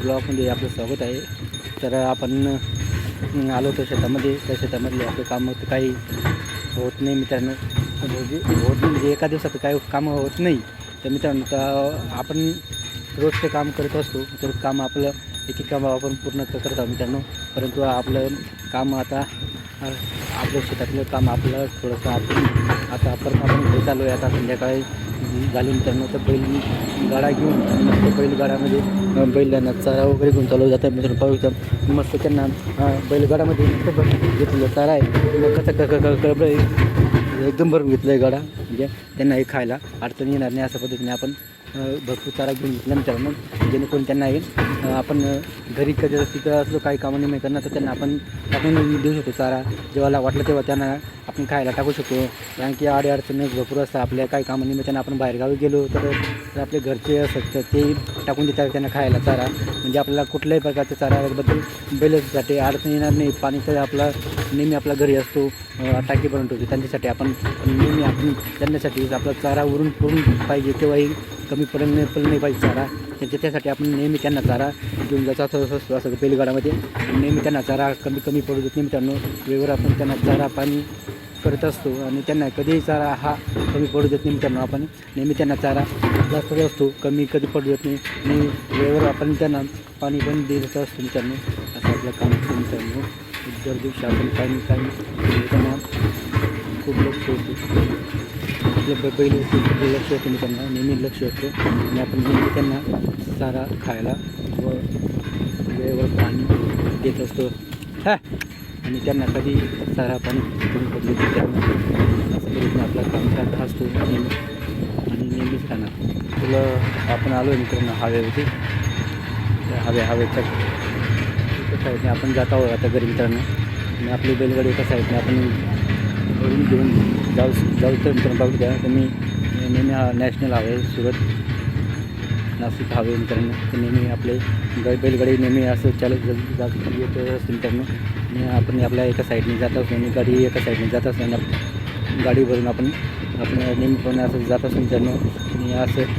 ब्लॉकमध्ये आपलं स्वागत आहे. तर आपण आलो होतो शेतामध्ये. त्या शेतामधले आपले कामं काही होत नाही मित्रांनो. म्हणजे होत नाही म्हणजे एका दिवसात काही कामं होत नाही. तर मित्रांनो तर आपण रोजचं काम करत असतो. तर काम आपलं एक एक काम आपण पूर्ण करत आहोत मित्रांनो. परंतु आपलं काम आता आपल्या शेतातलं काम आपलं थोडंसं आपण आता परत आपण घरी चालू आहे. आता संध्याकाळी घालून. त्यांना तर बैल गाडा घेऊन मस्त बैलगाडामध्ये बैलांना चारा वगैरे घेऊन चालवलं जातं. मित्र पाहू शकता मस्त त्यांना बैलगाडामध्ये मस्त घेतलेला चारा आहे. कसं क- एकदम भरून घेतलं आहे गाडा. म्हणजे त्यांना हे खायला अडचण येणार नाही अशा पद्धतीने आपण भरपूर चारा घेऊन घेतला मित्रांनो जेणेकरून त्यांना येईल आपण घरी कधी तिथं असलो काही कामं नाही करणार तर त्यांना आपण टाकून देऊ शकतो चारा. जेव्हा वाटलं तेव्हा त्यांना आपण खायला टाकू शकतो. कारण की आडे अडचणी भरपूर असतात आपल्या काही कामानिमित्तानं आपण बाहेरगावी गेलो तर आपले घरचे असतात तर ते टाकून देतात त्यांना खायला चारा. म्हणजे आपल्याला कुठल्याही प्रकारच्या चाऱ्याबद्दल बैलसाठी अडचण येणार नाही. पाणी तर आपला नेहमी आपल्या घरी असतो टाकी बनवून ठेवतो. त्यांच्यासाठी आपण नेहमी आपण त्यांच्यासाठी आपला चारा उरून पुरून पाहिजे तेव्हाही कमी पडेल नाही पडलं नाही पाहिजे चारा. त्यांच्या त्यासाठी आपण नेहमी त्यांना चारा घेऊन जायचा असं असतो असं बैलगाडामध्ये. नेहमी त्यांना चारा कमी कमी पडू देत नाही मित्रांनो. वेळेवर आपण त्यांना चारा पाणी करत असतो आणि त्यांना कधीही चारा हा कमी पडू देत नाही मित्रांनो. आपण नेहमी त्यांना चारा जास्त असतो कमी कधी पडू देत नाही. आणि वेळेवर आपण त्यांना पाणी पण देत असतो मित्रांनो. असं आपलं काम असतं मित्रांनो. दर दिवशी आपण काही पाणी काही त्यांना खूप लक्ष होतो आपलं ब- बैल खूप लक्ष होतं मित्रांनो. नेहमी लक्ष होतं. आणि आपण नेहमी त्यांना चारा खायला व वेळेवर पाणी देत असतो. हा. आणि त्यांना कधी चारा पाणी कमी पडले तर त्यांना असं करून आपला काम करत असतो नेहमी. आणि नेहमीच खाणार तुला आपण आलो आहे मित्रांनो हवेवरती. हवे हवेच्या एका साईडने आपण जात आहोत आता घरी मित्रांनो. आणि आपली बैलगाडी एका साईडने आपण घरून घेऊन जाऊ जाऊ मित्रांनो पाहू द्या तर मी नेहमी हा नॅशनल हायवे सुरत नाशिक हवे मित्रांनो तर नेहमी आपले बैलगाडी नेहमी असं चालत जात येत असते मित्रांनो. आणि आपण आपल्या एका साईडने जात असतो आणि गाडी एका साईडने जात असताना गाडी भरून आपण आपण नेहमीपणे असं जात असतो मित्रांनो. आणि असं